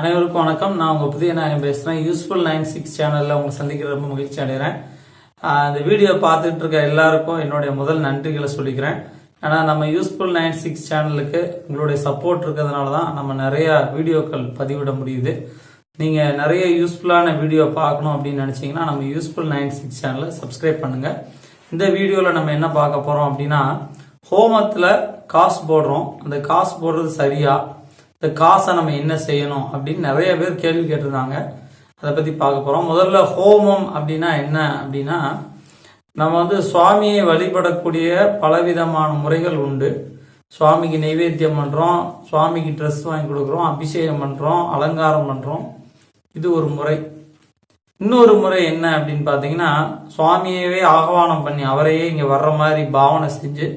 அனைவருக்கும் வணக்கம். நான் உங்க புதிய நாயகம் பேசுறேன். யூஸ்ஃபுல் நைன் சிக்ஸ் சேனல்ல உங்களை சந்திக்கிற ரொம்ப மகிழ்ச்சி அடைகிறேன். இந்த வீடியோ பார்த்துட்டு இருக்க எல்லாருக்கும் என்னுடைய முதல் நன்றிகளை சொல்லிக்கிறேன். ஏன்னா நம்ம யூஸ்ஃபுல் நைன் சிக்ஸ் சேனலுக்கு உங்களுடைய சப்போர்ட் இருக்கிறதுனால தான் நம்ம நிறைய வீடியோக்கள் பதிவிட முடியுது. நீங்க நிறைய யூஸ்ஃபுல்லான வீடியோ பார்க்கணும் அப்படின்னு நினைச்சீங்கன்னா நம்ம யூஸ்ஃபுல் நைன் சிக்ஸ் சேனலை சப்ஸ்கிரைப் பண்ணுங்க. இந்த வீடியோவில் நம்ம என்ன பார்க்க போறோம் அப்படின்னா ஹோமத்தில் காசு போடுறோம். அந்த காசு போடுறது சரியா? இந்த காசை நம்ம என்ன செய்யணும் அப்படின்னு நிறைய பேர் கேள்வி கேட்டிருந்தாங்க. அதை பத்தி பார்க்க போறோம். முதல்ல ஹோமம் அப்படின்னா என்ன அப்படின்னா நம்ம வந்து சுவாமியை வழிபடக்கூடிய பலவிதமான முறைகள் உண்டு. சுவாமிக்கு நைவேத்தியம் பண்றோம் சுவாமிக்கு ட்ரெஸ் வாங்கி கொடுக்குறோம் அபிஷேகம் பண்றோம் அலங்காரம் பண்றோம். இது ஒரு முறை. இன்னொரு முறை என்ன அப்படின்னு பார்த்தீங்கன்னா சுவாமியவே ஆகவானம் பண்ணி அவரையே இங்கே வர்ற மாதிரி பாவனை செஞ்சு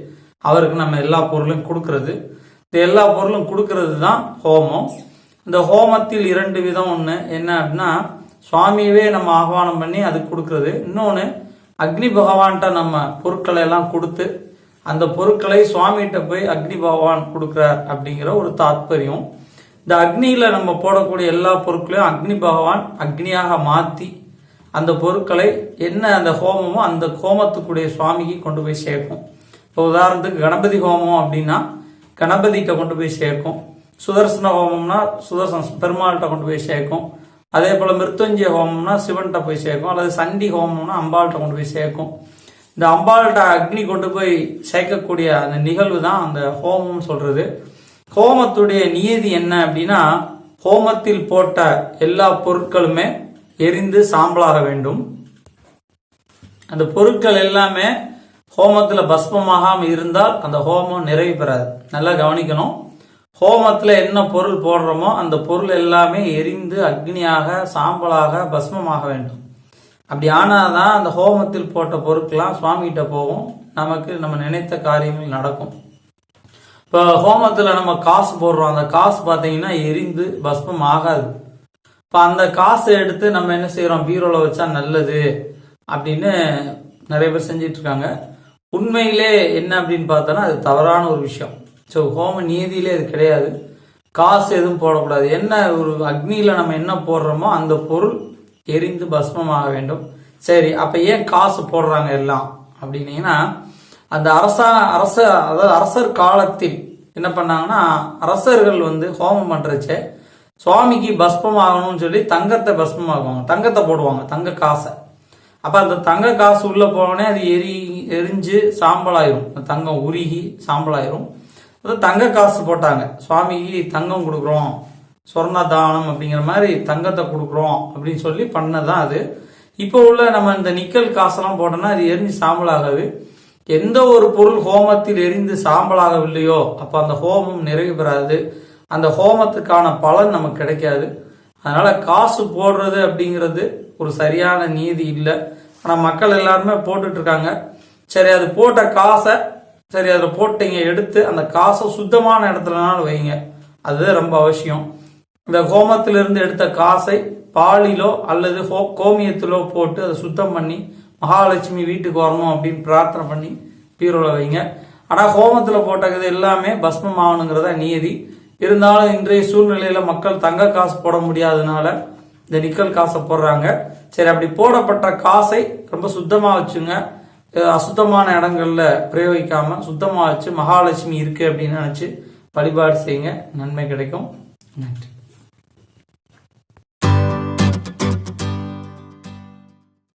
அவருக்கு நம்ம எல்லா பொருளும் கொடுக்கறது. இந்த எல்லா பொருளும் கொடுக்கறது தான் ஹோமம். இந்த ஹோமத்தில் இரண்டு விதம் ஒன்று என்ன அப்படின்னா சுவாமியவே நம்ம ஆகவானம் பண்ணி அது கொடுக்கறது. இன்னொன்று அக்னி பகவான்கிட்ட நம்ம பொருட்களை எல்லாம் கொடுத்து அந்த பொருட்களை சுவாமிகிட்ட போய் அக்னி பகவான் கொடுக்குறார் அப்படிங்கிற ஒரு தாத்பரியம். இந்த அக்னியில நம்ம போடக்கூடிய எல்லா பொருட்களையும் அக்னி பகவான் அக்னியாக மாத்தி அந்த பொருட்களை என்ன அந்த ஹோமமோ அந்த ஹோமத்துக்குடைய சுவாமிக்கு கொண்டு போய் சேர்க்கும். இப்போ உதாரணத்துக்கு கணபதி ஹோமம் அப்படின்னா கணபதிகிட்ட கொண்டு போய் சேர்க்கும். சுதர்சன ஹோமம்னா சுதர்சன பெருமாள்கிட்ட கொண்டு போய் சேர்க்கும். அதே போல மிருத்துஞ்சய ஹோமம்னா சிவன்கிட்ட போய் சேர்க்கும். அல்லது சண்டி ஹோமம்னா அம்பாள்கிட்ட கொண்டு போய் சேர்க்கும். இந்த அம்பாள்கிட்ட அக்னி கொண்டு போய் சேர்க்கக்கூடிய அந்த நிகழ்வு தான் அந்த ஹோமம்னு சொல்றது. ஹோமத்துடைய நியதி என்ன அப்படின்னா ஹோமத்தில் போட்ட எல்லா பொருட்களுமே எரிந்து சாம்பலாக வேண்டும். அந்த பொருட்கள் எல்லாமே ஹோமத்தில் பஸ்பமாகாமல் இருந்தால் அந்த ஹோமம் நிறைவு பெறாது. நல்லா கவனிக்கணும். ஹோமத்தில் என்ன பொருள் போடுறோமோ அந்த பொருள் எல்லாமே எரிந்து அக்னியாக சாம்பலாக பஸ்மமாக வேண்டும். அப்படி ஆனாதான் அந்த ஹோமத்தில் போட்ட பொருட்கள்லாம் சுவாமிகிட்ட போகும். நமக்கு நம்ம நினைத்த காரியங்கள் நடக்கும். இப்போ ஹோமத்தில் நம்ம காசு போடுறோம். அந்த காசு பார்த்தீங்கன்னா எரிந்து பஸ்மம் ஆகாது. இப்போ அந்த காசை எடுத்து நம்ம என்ன செய்கிறோம் பீரோவில் வச்சா நல்லது அப்படின்னு நிறைய பேர் செஞ்சிட்டு இருக்காங்க. உண்மையிலே என்ன அப்படின்னு பார்த்தோன்னா அது தவறான ஒரு விஷயம். ஸோ ஹோம நீதியிலே அது கிடையாது. காசு எதுவும் போடக்கூடாது. என்ன ஒரு அக்னியில் நம்ம என்ன போடுறோமோ அந்த பொருள் எரிந்து பஸ்மமாக வேண்டும். சரி அப்போ ஏன் காசு போடுறாங்க எல்லாம்? அப்படின்னீங்கன்னா அந்த அரசா அரச அதாவது அரசர் காலத்தில் என்ன பண்ணாங்கன்னா அரசர்கள் வந்து ஹோமம் பண்ணுறச்சே சுவாமிக்கு பஸ்பம் ஆகணும்னு சொல்லி தங்கத்தை பஸ்பம் ஆகுவாங்க தங்கத்தை போடுவாங்க. தங்க காசை. அப்ப அந்த தங்க காசு உள்ள போனோடனே அது எரி எரிஞ்சு சாம்பலாயிரும். தங்கம் உருகி சாம்பலாயிரும். அது தங்க காசு போட்டாங்க. சுவாமிக்கு தங்கம் கொடுக்குறோம். சொர்ண தானம் அப்படிங்கிற மாதிரி தங்கத்தை கொடுக்குறோம் அப்படின்னு சொல்லி பண்ணதான் அது. இப்போ உள்ள நம்ம இந்த நிக்கல் காசெல்லாம் போட்டோம்னா அது எரிஞ்சு சாம்பலாகவே எந்த ஒரு பொருள் ஹோமத்தில் எரிந்து சாம்பலாகவில்லையோ அப்ப அந்த ஹோமம் நிறைவு பெறாது. அந்த ஹோமத்துக்கான பலன் நமக்கு கிடைக்காது. அதனால காசு போடுறது அப்படிங்கிறது ஒரு சரியான நீதி இல்லை. ஆனால் மக்கள் எல்லாருமே போட்டுட்டு இருக்காங்க சரி அது போட்ட காசை சரி அதில் போட்டீங்க எடுத்து அந்த காசை சுத்தமான இடத்துலனாலும் வைங்க. அதுதான் ரொம்ப அவசியம். இந்த ஹோமத்திலிருந்து எடுத்த காசை பாலிலோ அல்லது ஹோ கோமியத்திலோ போட்டு அதை சுத்தம் பண்ணி மகாலட்சுமி வீட்டுக்கு வரணும் அப்படின்னு பிரார்த்தனை பண்ணி பீரோல வைங்க. ஆனால் ஹோமத்தில் போட்டது எல்லாமே பஸ்மம் ஆகணுங்கிறத நியதி இருந்தாலும் இன்றைய சூழ்நிலையில் மக்கள் தங்க காசு போட முடியாதனால இந்த நிக்கல் காசை போடுறாங்க. சரி அப்படி போடப்பட்ட காசை ரொம்ப சுத்தமா வச்சுங்க. அசுத்தமான இடங்கள்ல பிரயோகிக்காம சுத்தமா வச்சு மகாலட்சுமி இருக்கு அப்படின்னு நினைச்சு வழிபாடு செய்யுங்க. நன்மை கிடைக்கும். நன்றி.